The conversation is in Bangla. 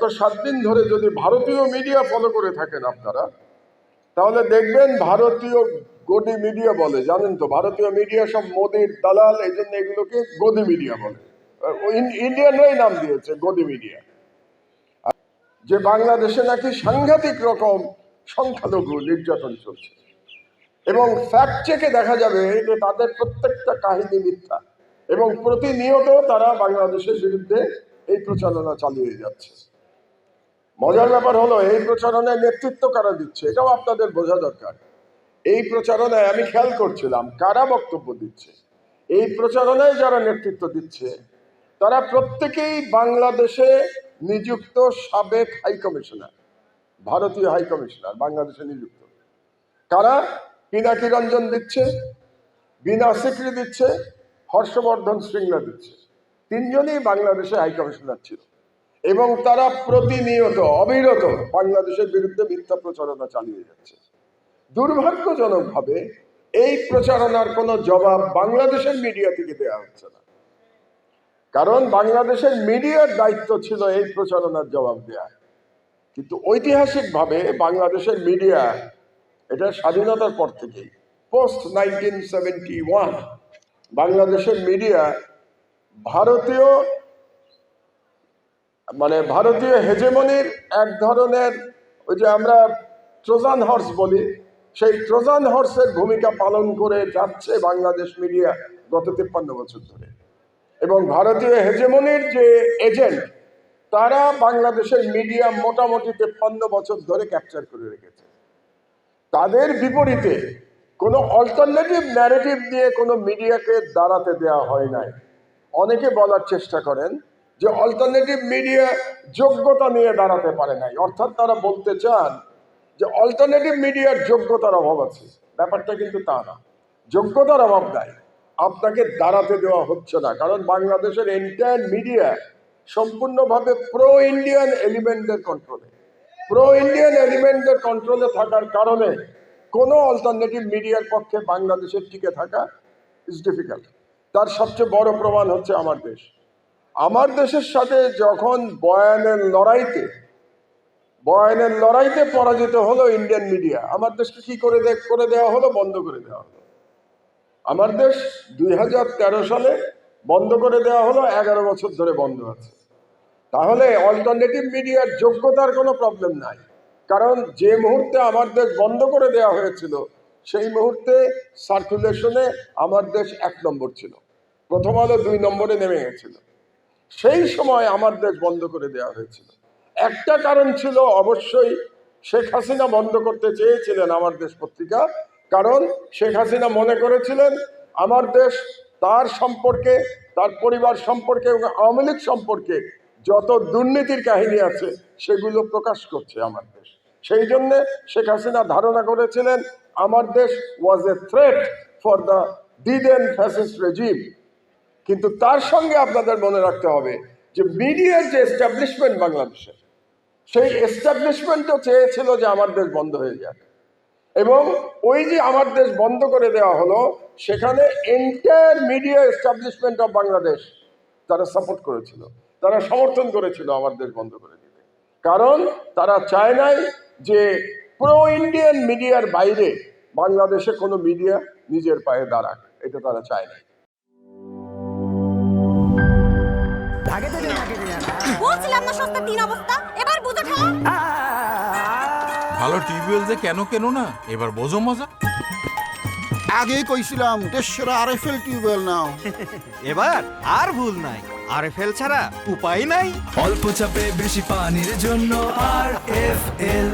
গত সাত দিন ধরে যদি ভারতীয় মিডিয়া ফলো করে থাকেন আপনারা, তাহলে দেখবেন ভারতীয় গদি মিডিয়া বলে, জানেন তো, ভারতীয় মিডিয়া সব মোদির দালাল, এই জন্য এগুলোকে গদি মিডিয়া বলে। ইন্ডিয়ানরাই নাম দিয়েছে, গদি মিডিয়া যে বাংলাদেশে নাকি সাংঘাতিক রকম সংখ্যালঘু নির্যাতন চলছে। এবং ফ্যাক্ট চেকে দেখা যাবে যে তাদের প্রত্যেকটা কাহিনী মিথ্যা। এবং প্রতিনিয়ত তারা বাংলাদেশের বিরুদ্ধে এই প্রচারণা চালিয়ে যাচ্ছে। মজার ব্যাপার হলো, এই প্রচারণায় নেতৃত্ব কারা দিচ্ছে, এটাও আপনাদের বোঝা দরকার। এই প্রচারণায় আমি খেয়াল করছিলাম, কারা বক্তব্য দিচ্ছে। এই প্রচারণায় যারা নেতৃত্ব দিচ্ছে, তারা প্রত্যেকেই বাংলাদেশে নিযুক্ত সাবেক হাই কমিশনার, ভারতীয় হাই কমিশনার, বাংলাদেশে নিযুক্ত। কারা? পিনাকি রঞ্জন দিচ্ছে, বিনা সিকরি দিচ্ছে, হর্ষবর্ধন শৃঙ্গলা দিচ্ছে। তিনজনই বাংলাদেশে হাই কমিশনার ছিল। এবং তারা প্রতিনিয়ত অবিরত বাংলাদেশের বিরুদ্ধে মিথ্যা প্রচারণা চালিয়ে যাচ্ছে। দুর্ভাগ্যজনকভাবে এই প্রচারণার কোনো জবাব বাংলাদেশের মিডিয়া থেকে দেওয়া হচ্ছে না। কারণ বাংলাদেশের মিডিয়ার দায়িত্ব ছিল এই প্রচারণার জবাব দেওয়া কিন্তু ঐতিহাসিকভাবে বাংলাদেশের মিডিয়া এটা স্বাধীনতার পর থেকেই পোস্ট নাইনটিন সেভেন্টি ওয়ান বাংলাদেশের মিডিয়া ভারতীয় মানে ভারতীয় হেজেমনির এক ধরনের ওই যে আমরা ট্রোজান হর্স বলি, সেই ট্রোজান হর্সের ভূমিকা পালন করে যাচ্ছে বাংলাদেশ মিডিয়া গত তিপ্পান্ন বছর ধরে। এবং ভারতীয় হেজেমনির যে এজেন্ট তারা বাংলাদেশের মিডিয়া মোটামুটি তেপ্পান্ন বছর ধরে ক্যাপচার করে রেখেছে। তাদের বিপরীতে কোনো অল্টারনেটিভ ন্যারেটিভ দিয়ে কোনো মিডিয়াকে দাঁড়াতে দেওয়া হয় নাই। অনেকে বলার চেষ্টা করেন যে অল্টারনেটিভ মিডিয়া যোগ্যতা নিয়ে দাঁড়াতে পারে নাই। অর্থাৎ তারা বলতে চান যে অল্টারনেটিভ মিডিয়ার যোগ্যতার অভাব আছে। ব্যাপারটা কিন্তু তা না। যোগ্যতার অভাব নাই। আপনাকে দাঁড়াতে দেওয়া হচ্ছে না। কারণ বাংলাদেশের এন্টায়ার মিডিয়া সম্পূর্ণভাবে প্রো ইন্ডিয়ান এলিমেন্টদের কন্ট্রোলে প্রো ইন্ডিয়ান এলিমেন্টদের কন্ট্রোলে থাকার কারণে কোনো অল্টারনেটিভ মিডিয়ার পক্ষে বাংলাদেশের টিকে থাকা ইজ ডিফিকাল্ট তার সবচেয়ে বড় প্রমাণ হচ্ছে আমার দেশ। আমার দেশের সাথে যখন বয়ানের লড়াইতে বয়ানের লড়াইতে পরাজিত হলো ইন্ডিয়ান মিডিয়া, আমার দেশকে কি করে করে দেওয়া হলো? বন্ধ করে দেওয়া হলো। আমার দেশ দুই হাজার তেরো সালে বন্ধ করে দেওয়া হলো, এগারো বছর ধরে বন্ধ আছে। তাহলে অল্টারনেটিভ মিডিয়ার যোগ্যতার কোনো প্রবলেম নাই। কারণ যে মুহূর্তে আমার দেশ বন্ধ করে দেওয়া হয়েছিল, সেই মুহূর্তে সার্কুলেশনে আমার দেশ এক নম্বর ছিল। প্রথম আলো দুই নম্বরে নেমে গেছিল। সেই সময় আমার দেশ বন্ধ করে দেওয়া হয়েছিল। একটা কারণ ছিল, অবশ্যই শেখ হাসিনা বন্ধ করতে চেয়েছিলেন আমার দেশ পত্রিকা, কারণ শেখ হাসিনা মনে করেছিলেন, আমার দেশ তার সম্পর্কে, তার পরিবার সম্পর্কে এবং আওয়ামী লীগ সম্পর্কে যত দুর্নীতির কাহিনী আছে, সেগুলো প্রকাশ করছে আমার দেশ। সেই জন্যে শেখ হাসিনা ধারণা করেছিলেন, আমার দেশ was a threat for the the then fascist regime কিন্তু তার সঙ্গে আপনাদের মনে রাখতে হবে যে মিডিয়ার যে এস্টাবলিশমেন্ট বাংলাদেশে, সেই এস্টাবলিশমেন্টও চেয়েছিল যে আমার দেশ বন্ধ হয়ে যাক। এবং ওই যে আমার দেশ বন্ধ করে দেওয়া হলো, সেখানে entire media establishment of Bangladesh তারা সাপোর্ট করেছিল। তারা সমর্থন করেছিল আমার দেশ বন্ধ করে দিতে। কারণ তারা চায় নাই যে প্রো ইন্ডিয়ান মিডিয়ার বাইরে বাংলাদেশে কোনো মিডিয়া নিজের পায়ে দাঁড়াক। এটা তারা চায় নাই। বলছিলাম না সস্তা তিন অবস্থা? এবার বুঝো ঠেলা। ভালো টিউবওয়েল যে কেন কেন না? এবার বোঝো মজা। আগেই কইছিলাম দেশের আরএফএল টিউবওয়েল নাও। এবার আর ভুল নাই। আর ফেল ছাড়া উপায় নাই। অল্প চাপে বেশি পানির জন্য আর এফ এল